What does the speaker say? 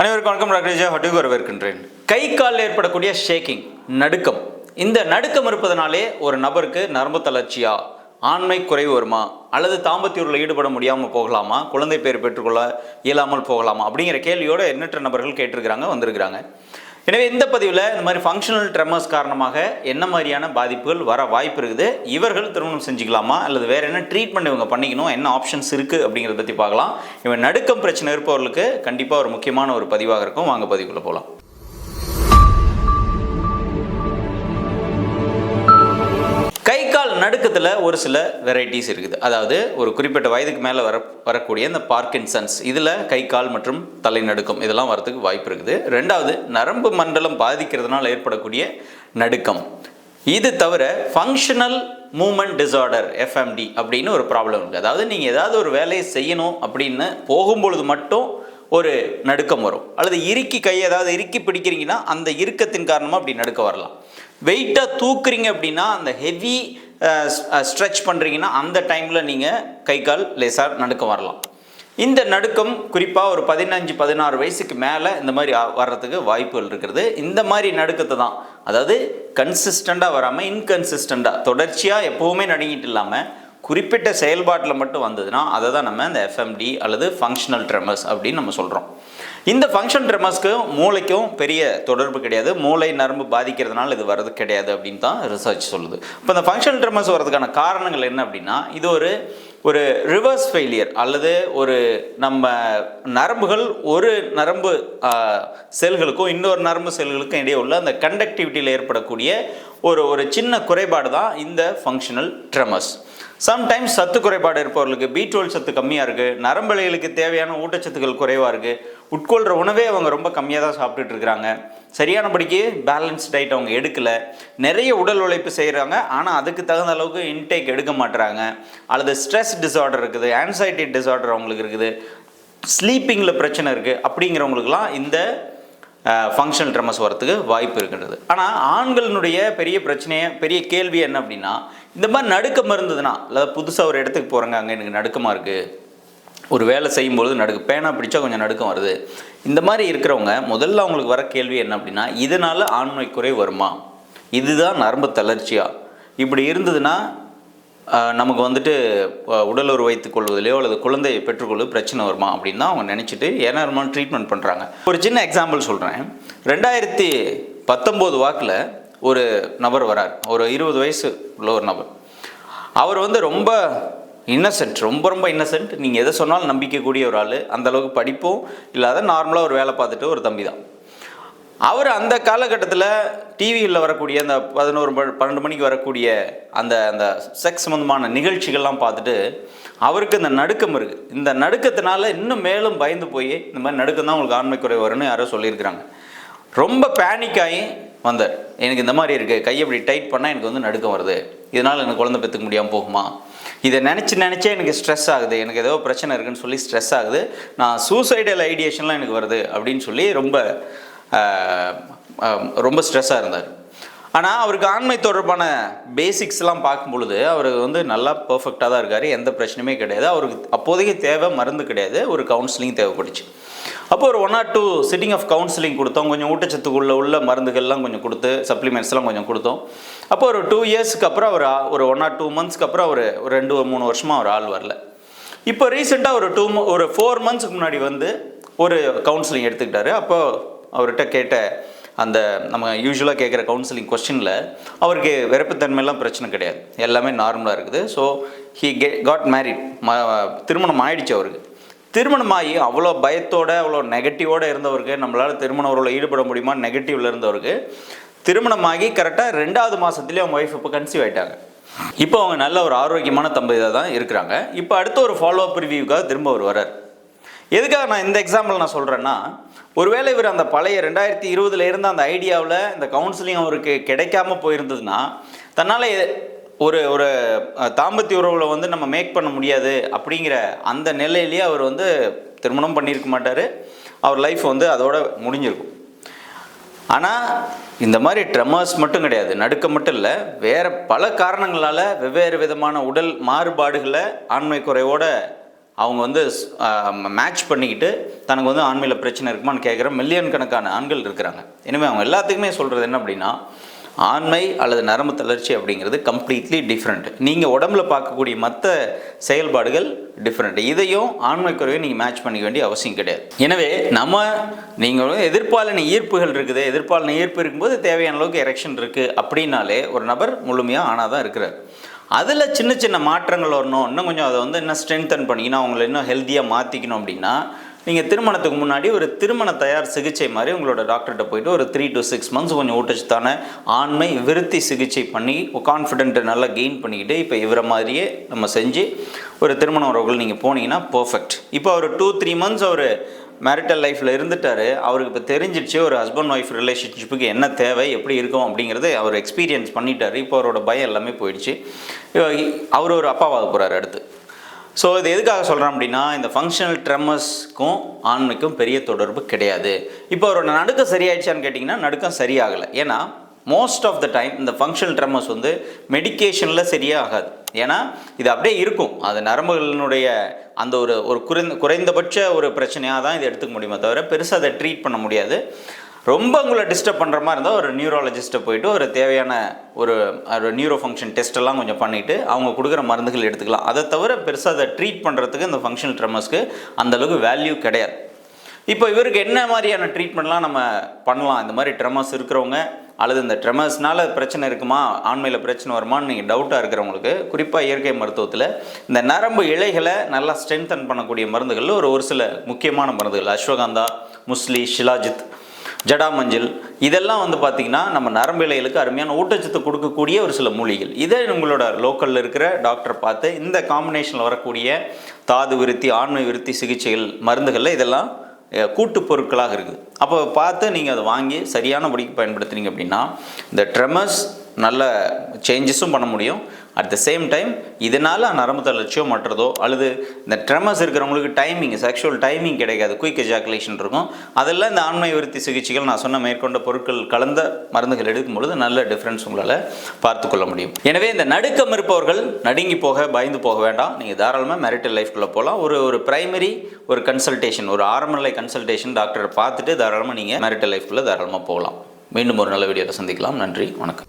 அனைவருக்கும் வணக்கம். Doctor Vijay hut வரவேற்கின்றேன். கை காலில் ஏற்படக்கூடிய ஷேக்கிங் நடுக்கம். இந்த நடுக்கம் இருப்பதனாலே ஒரு நபருக்கு நரம்பு தளர்ச்சியா ஆண்மை குறைவு வருமா அல்லது தாம்பத்தியூரில் ஈடுபட முடியாமல் போகலாமா குழந்தை பேர் பெற்றுக்கொள்ள இயலாமல் போகலாமா அப்படிங்கிற கேள்வியோட எண்ணற்ற நபர்கள் கேட்டிருக்கிறாங்க வந்திருக்கிறாங்க. எனவே இந்த பதிவில் இந்த மாதிரி ஃபங்க்ஷனல் ட்ரெமர்ஸ் காரணமாக என்ன மாதிரியான பாதிப்புகள் வர வாய்ப்பு இருக்குது? இவர்கள் திருமணம் செஞ்சுக்கலாமா? அல்லது வேற என்ன ட்ரீட்மெண்ட் இவங்க பண்ணிக்கணும்? என்ன ஆப்ஷன்ஸ் இருக்குது அப்படிங்கிறத பற்றி பார்க்கலாம். இவன் நடுக்கம் பிரச்சனை இருப்பவர்களுக்கு கண்டிப்பாக ஒரு முக்கியமான ஒரு பதிவாக இருக்கும். வாங்க பதிவுக்குள்ளே போகலாம் கால் ஒரு சில வெரைட்டிஸ் இருக்குது. அதாவது ஒரு குறிப்பிட்ட வயதுக்கு மேலே வர வரக்கூடிய இந்த பார்க்கின்சன்ஸ் இதில் கை கால் மற்றும் தலைநடுக்கம் இதெல்லாம் வரதுக்கு வாய்ப்பு இருக்குது. ரெண்டாவது நரம்பு மண்டலம் பாதிக்கிறதுனால ஏற்படக்கூடிய நடுக்கம். இது தவிர ஃபங்க்ஷனல் மூமெண்ட் டிசார்டர் எஃப்எம்டி அப்படின்னு ஒரு ப்ராப்ளம் இருக்குது அதாவது நீங்கள் ஏதாவது ஒரு வேலையை செய்யணும் அப்படின்னு போகும்பொழுது மட்டும் ஒரு நடுக்கம் வரும். அல்லது இறுக்கி கை ஏதாவது இறுக்கி பிடிக்கிறீங்கன்னா அந்த இறுக்கத்தின் காரணமாக அப்படி நடுக்க வரலாம். வெயிட்டாக தூக்குறீங்க அப்படின்னா அந்த ஹெவி ஸ்ட்ரெச் பண்ணுறீங்கன்னா அந்த டைமில் நீங்கள் கை கால் லேசாக நடுக்கம் வரலாம். இந்த நடுக்கம் குறிப்பாக ஒரு பதினஞ்சு பதினாறு வயசுக்கு மேலே இந்த மாதிரி வர்றதுக்கு வாய்ப்புகள் இருக்கிறது இந்த மாதிரி நடுக்கத்தை தான் அதாவது கன்சிஸ்டண்ட்டாக வராமல் இன்கன்சிஸ்டண்ட்டாக தொடர்ச்சியாக எப்போவுமே நடுங்கிட்டு இல்லாமல் குறிப்பிட்ட செயல்பாட்டில் மட்டும் வந்ததுன்னா அதை தான் நம்ம இந்த எஃப்எம்டி அல்லது ஃபங்க்ஷனல் ட்ரெமர்ஸ் அப்படின்னு நம்ம சொல்கிறோம் இந்த ஃபங்க்ஷன் ட்ரெமஸ்க்கும் மூளைக்கும் பெரிய தொடர்பு கிடையாது. மூளை நரம்பு பாதிக்கிறதுனால இது வர்றது கிடையாது அப்படின்னு தான் ரிசர்ச் சொல்லுது. இப்போ இந்த ஃபங்க்ஷன் ட்ரெமஸ் வர்றதுக்கான காரணங்கள் என்ன அப்படின்னா இது ஒரு ஒரு ரிவர்ஸ் ஃபெயிலியர் அல்லது ஒரு நம்ம நரம்புகள் ஒரு நரம்பு செல்களுக்கும் இன்னொரு நரம்பு செல்களுக்கும் இடையே உள்ள அந்த கண்டக்டிவிட்டியில் ஏற்படக்கூடிய ஒரு ஒரு சின்ன குறைபாடு தான் இந்த ஃபங்க்ஷனல் ட்ரெமஸ் சம்டைம்ஸ் சத்து குறைபாடு இருப்பவர்களுக்கு பி டுவெல் சத்து கம்மியாக இருக்குது நரம்பலைகளுக்கு தேவையான ஊட்டச்சத்துக்கள் குறைவாக இருக்குது உட்கொள்கிற உணவே அவங்க ரொம்ப கம்மியாக தான் சாப்பிட்டுட்டு இருக்கிறாங்க. சரியானபடிக்கு பேலன்ஸ் டயட் அவங்க எடுக்கலை. நிறைய உடல் உழைப்பு செய்கிறாங்க ஆனால் அதுக்கு தகுந்த அளவுக்கு இன்டேக் எடுக்க மாட்டுறாங்க அல்லது ஸ்ட்ரெஸ் டிசார்டர் இருக்குது ஆன்சைட்டி டிசார்டர் அவங்களுக்கு இருக்குது. ஸ்லீப்பிங்கில் பிரச்சனை இருக்குது அப்படிங்கிறவங்களுக்குலாம் இந்த ஃபங்க்ஷனல் ட்ரமஸ் வரத்துக்கு வாய்ப்பு இருக்கின்றது ஆனால் ஆண்களினுடைய பெரிய பிரச்சனையை பெரிய கேள்வி என்ன அப்படின்னா இந்த மாதிரி நடுக்கம் இருந்ததுன்னா அதாவது புதுசாக ஒரு இடத்துக்கு போகிறாங்க அங்கே எனக்கு நடுக்கமாக இருக்குது ஒரு வேலை செய்யும்பொழுது நடுக்கு பேனா பிடிச்சா கொஞ்சம் நடுக்கம் வருது. இந்த மாதிரி இருக்கிறவங்க முதல்ல அவங்களுக்கு வர கேள்வி என்ன அப்படின்னா இதனால் ஆண்மை குறை வருமா? இதுதான் நரம்பு தளர்ச்சியா? இப்படி இருந்ததுன்னா நமக்கு வந்துட்டு உடலுறு வைத்துக் கொள்வதிலையோ அல்லது குழந்தையை பெற்றுக்கொள்வது பிரச்சனை வருமா அப்படின்னு தான் அவங்க நினச்சிட்டு ஏன்னா ட்ரீட்மெண்ட் பண்ணுறாங்க ஒரு சின்ன எக்ஸாம்பிள் சொல்கிறேன் ரெண்டாயிரத்தி பத்தொம்போது வாக்கில் ஒரு நபர் வரார். ஒரு இருபது வயசு உள்ள ஒரு நபர். அவர் வந்து ரொம்ப இன்னசென்ட் ரொம்ப ரொம்ப இன்னசென்ட் நீங்கள் எதை சொன்னாலும் நம்பிக்கக்கூடிய ஒரு ஆள். அந்தளவுக்கு படிப்பும் இல்லாத நார்மலாக ஒரு வேலை பார்த்துட்டு ஒரு தம்பி தான். அவர் அந்த காலகட்டத்தில் டிவியில் வரக்கூடிய அந்த பதினோரு பன்னெண்டு மணிக்கு வரக்கூடிய அந்த அந்த செக்ஸ் சம்மந்தமான நிகழ்ச்சிகள்லாம் பார்த்துட்டு அவருக்கு இந்த நடுக்கம் இருக்குது இந்த நடுக்கத்தினால இன்னும் மேலும் பயந்து போய் இந்த மாதிரி நடுக்கம் தான் உங்களுக்கு ஆண்மை குறை வரும்னு யாரோ சொல்லியிருக்கிறாங்க. ரொம்ப பேனிக் ஆகி வந்தார் எனக்கு இந்த மாதிரி இருக்குது கையை இப்படி டைட் பண்ணால் எனக்கு வந்து நடுக்கம் வருது. இதனால் எனக்கு குழந்தை பெற்றுக்க முடியாமல் போகுமா? இதை நினச்சி நினச்சே எனக்கு ஸ்ட்ரெஸ் ஆகுது. எனக்கு ஏதோ பிரச்சனை இருக்குன்னு சொல்லி ஸ்ட்ரெஸ் ஆகுது. நான் சூசைடல் ஐடியேஷன்லாம் எனக்கு வருது அப்படின்னு சொல்லி ரொம்ப ரொம்ப ஸ்ட்ரெஸ்ஸாக இருந்தார். ஆனால் அவருக்கு ஆண்மை தொடர்பான பேசிக்ஸ்லாம் பார்க்கும் பொழுது அவர் வந்து நல்லா பர்ஃபெக்டாக தான் இருக்கார். எந்த பிரச்சனையுமே கிடையாது. அவருக்கு அப்போதைக்கு தேவை மருந்து கிடையாது. ஒரு கவுன்சிலிங் தேவைப்பட்டுச்சு. அப்போ ஒரு one or two sitting of counselling கொடுத்தோம். கொஞ்சம் ஊட்டச்சத்துக்குள்ள உள்ள மருந்துகள்லாம் கொஞ்சம் கொடுத்து சப்ளிமெண்ட்ஸ்லாம் கொஞ்சம் கொடுத்தோம். அப்போ ஒரு டூ இயர்ஸ்க்கு அப்புறம் அவர் ஆ- ஒரு ஒன் ஆர் டூ மந்த்ஸ்க்கு அப்புறம் அவர் ஒரு ரெண்டு ஒரு மூணு வருஷமாக அவர் ஆள் வரல. இப்போ ரீசெண்டாக ஒரு டூ ஒரு ஃபோர் மந்த்ஸ்க்கு முன்னாடி வந்து ஒரு கவுன்சிலிங் எடுத்துக்கிட்டாரு. அப்போ அவர்கிட்ட கேட்ட அந்த நம்ம யூஸ்வலாக கேட்குற கவுன்சிலிங் கொஸ்டினில் அவருக்கு விருப்பத்தன்மையெல்லாம் பிரச்சனை கிடையாது. எல்லாமே நார்மலாக இருக்குது. ஸோ ஹி கே காட் மேரிட் ம திருமணம் ஆயிடுச்சு அவருக்கு. திருமணமாகி அவ்வளோ பயத்தோட அவ்வளோ நெகட்டிவோடு இருந்தவருக்கு நம்மளால் திருமண உறவில் ஈடுபட முடியுமா? நெகட்டிவில் இருந்தவருக்கு. திருமணமாகி கரெக்டாக ரெண்டாவது மாதத்துலேயே அவங்க ஒய்ஃப் இப்போ கன்சீவ் ஆகிட்டாங்க இப்போ அவங்க நல்ல ஒரு ஆரோக்கியமான தம்பதியாக தான் இருக்கிறாங்க. இப்போ அடுத்த ஒரு ஃபாலோ அப் ரிவ்யூக்காக திரும்ப அவர் வரார் எதுக்காக நான் இந்த எக்ஸாம்பிள் நான் சொல்கிறேன்னா ஒருவேளை இவர் அந்த பழைய ரெண்டாயிரத்தி இருபதுல இருந்த அந்த ஐடியாவில் இந்த கவுன்சிலிங் அவருக்கு கிடைக்காம போயிருந்ததுன்னா தன்னால் ஒரு ஒரு தாம்பத்திய உறவில் வந்து நம்ம மேக் பண்ண முடியாது அப்படிங்கிற அந்த நிலையிலேயே அவர் வந்து திருமணம் பண்ணியிருக்க மாட்டார். அவர் லைஃப் வந்து அதோட முடிஞ்சிருக்கும். ஆனால் இந்த மாதிரி ட்ரெமர்ஸ் மட்டும் கிடையாது. நடுக்க மட்டும் இல்லை. வேறு பல காரணங்களால் வெவ்வேறு விதமான உடல் மாறுபாடுகளை ஆண்மை குறைவோட அவங்க வந்து மேட்ச் பண்ணிக்கிட்டு தனக்கு வந்து ஆண்மையில் பிரச்சனை இருக்குமான்னு கேட்குற மில்லியன் கணக்கான ஆண்கள் இருக்கிறாங்க. எனவே அவங்க எல்லாத்துக்குமே சொல்கிறது என்ன அப்படின்னா ஆண்மை அல்லது நரம்பு தளர்ச்சி அப்படிங்கிறது கம்ப்ளீட்லி டிஃப்ரெண்ட் நீங்கள் உடம்புல பார்க்கக்கூடிய மற்ற செயல்பாடுகள் டிஃப்ரெண்ட் இதையும் ஆண்மை குறைவை நீங்கள் மேட்ச் பண்ணிக்க வேண்டிய அவசியம் கிடையாது. எனவே நம்ம நீங்கள் வந்து ஈர்ப்புகள் இருக்குது. எதிர்ப்பாலின ஈர்ப்பு இருக்கும்போது தேவையான அளவுக்கு எரெக்ஷன் இருக்குது அப்படின்னாலே ஒரு நபர் முழுமையாக ஆனால் தான் இருக்கிறார். அதில் சின்ன சின்ன மாற்றங்கள் வரணும். இன்னும் கொஞ்சம் அதை வந்து இன்னும் ஸ்ட்ரென்தன் பண்ணிக்கணும் அவங்கள இன்னும் ஹெல்த்தியாக மாற்றிக்கணும் அப்படின்னா நீங்கள் திருமணத்துக்கு முன்னாடி ஒரு திருமண தயார் சிகிச்சை மாதிரி உங்களோட டாக்டர்கிட்ட போயிட்டு ஒரு த்ரீ டு சிக்ஸ் மந்த்ஸ் கொஞ்சம் ஊட்டச்சத்தான ஆண்மை விருத்தி சிகிச்சை பண்ணி கான்ஃபிடென்ட்டை நல்லா கெயின் பண்ணிக்கிட்டு இப்போ இவரை மாதிரியே நம்ம செஞ்சு ஒரு திருமண உறவுகள் நீங்கள் போனீங்கன்னா பர்ஃபெக்ட் இப்போ ஒரு டூ த்ரீ மந்த்ஸ் அவர் மேரிட்டல் லைஃப்பில் இருந்துட்டார். அவருக்கு இப்போ தெரிஞ்சிடுச்சு ஒரு ஹஸ்பண்ட் ஒய்ஃப் ரிலேஷன்ஷிப்புக்கு என்ன தேவை எப்படி இருக்கும் அப்படிங்கிறது அவர் எக்ஸ்பீரியன்ஸ் பண்ணிட்டார். இப்போ அவரோட பயம் எல்லாமே போயிடுச்சு. அவர் ஒரு அப்பாவாக போகிறார் அடுத்து. ஸோ இது எதுக்காக சொல்கிறேன் அப்படின்னா இந்த ஃபங்க்ஷனல் ட்ரெமஸ்க்கும் ஆண்மைக்கும் பெரிய தொடர்பு கிடையாது. இப்போ அவரோட நடுக்கம் சரியாயிடுச்சான்னு கேட்டிங்கன்னா நடுக்கம் சரியாகலை. ஏன்னா மோஸ்ட் ஆஃப் த டைம் இந்த ஃபங்க்ஷனல் ட்ரெமஸ் வந்து மெடிகேஷனில் சரியாகாது. ஏன்னா இது அப்படியே இருக்கும். அது நரம்புகளினுடைய அந்த ஒரு ஒரு குறைந்த குறைந்தபட்ச ஒரு பிரச்சனையாக தான் இதை எடுத்துக்க முடியுமே தவிர பெருசாக அதை ட்ரீட் பண்ண முடியாது. ரொம்ப உங்களை டிஸ்டர்ப் பண்ணுற மாதிரி இருந்தால் ஒரு நியூரோலஜிஸ்ட்டை போயிட்டு ஒரு தேவையான ஒரு ஒரு நியூரோ ஃபங்க்ஷன் டெஸ்ட்டெல்லாம் கொஞ்சம் பண்ணிவிட்டு அவங்க கொடுக்குற மருந்துகள் எடுத்துக்கலாம். அதை தவிர பெருசாக அதை ட்ரீட் பண்ணுறதுக்கு இந்த ஃபங்க்ஷனல் ட்ரமஸ்க்கு அந்தளவுக்கு வேல்யூ கிடையாது. இப்போ இவருக்கு என்ன மாதிரியான ட்ரீட்மெண்ட்லாம் நம்ம பண்ணலாம்? இந்த மாதிரி ட்ரமஸ் இருக்கிறவங்க அல்லது இந்த ட்ரெமஸ்னால் பிரச்சனை இருக்குமா? ஆண்மையில் பிரச்சனை வருமான்னு நீங்கள் டவுட்டாக இருக்கிறவங்களுக்கு குறிப்பாக இயற்கை மருத்துவத்தில் இந்த நரம்பு இழைகளை நல்லா ஸ்ட்ரென்தன் பண்ணக்கூடிய மருந்துகளில் ஒரு ஒரு சில முக்கியமான மருந்துகள். அஸ்வகந்தா முஸ்லி ஷிலாஜித். ஜடாமஞ்சள் இதெல்லாம் வந்து பார்த்திங்கன்னா நம்ம நரம்பு இலைகளுக்கு அருமையான ஊட்டச்சத்து கொடுக்கக்கூடிய ஒரு சில மூலிகைகள். இதை உங்களோட லோக்கலில் இருக்கிற டாக்டர் பார்த்து இந்த காம்பினேஷனில் வரக்கூடிய தாது விருத்தி ஆண்மை விருத்தி சிகிச்சைகள் மருந்துகளில் இதெல்லாம் கூட்டு பொருட்களாக இருக்குது அப்போ பார்த்து நீங்கள் அதை வாங்கி சரியானபடிக்கு பயன்படுத்துனீங்க அப்படின்னா இந்த ட்ரெமஸ் நல்ல சேஞ்சஸும் பண்ண முடியும். அட் த சேம் டைம் இதனால் நரம்பு தளர்ச்சியோ மற்றதோ அல்லது இந்த ட்ரெமஸ் இருக்கிறவங்களுக்கு டைமிங் செக்ஷுவல் டைமிங் கிடைக்காது. குயிக் எஜாக்குலேஷன் இருக்கும். அதெல்லாம் இந்த ஆண்மை விருத்தி சிகிச்சைகள் நான் சொன்ன மேற்கொண்ட பொருட்கள் கலந்த மருந்துகள் எடுக்கும் பொழுது நல்ல டிஃப்ரென்ஸ் உங்களால் பார்த்துக்கொள்ள முடியும். எனவே இந்த நடுக்கம் இருப்பவர்கள் நடுங்கி போக பயந்து போக வேண்டாம். நீங்கள் தாராளமாக மேரிட்டல் லைஃப்குள்ளே போகலாம் ஒரு ஒரு பிரைமரி ஒரு கன்சல்டேஷன் ஒரு ஆரம்ப நிலை கன்சல்டேஷன் டாக்டரை பார்த்துட்டு தாராளமாக நீங்கள் மேரிட்டல் லைஃப்குள்ளே தாராளமாக போகலாம். மீண்டும் ஒரு நல்ல வீடியோவில் சந்திக்கலாம். நன்றி. வணக்கம்.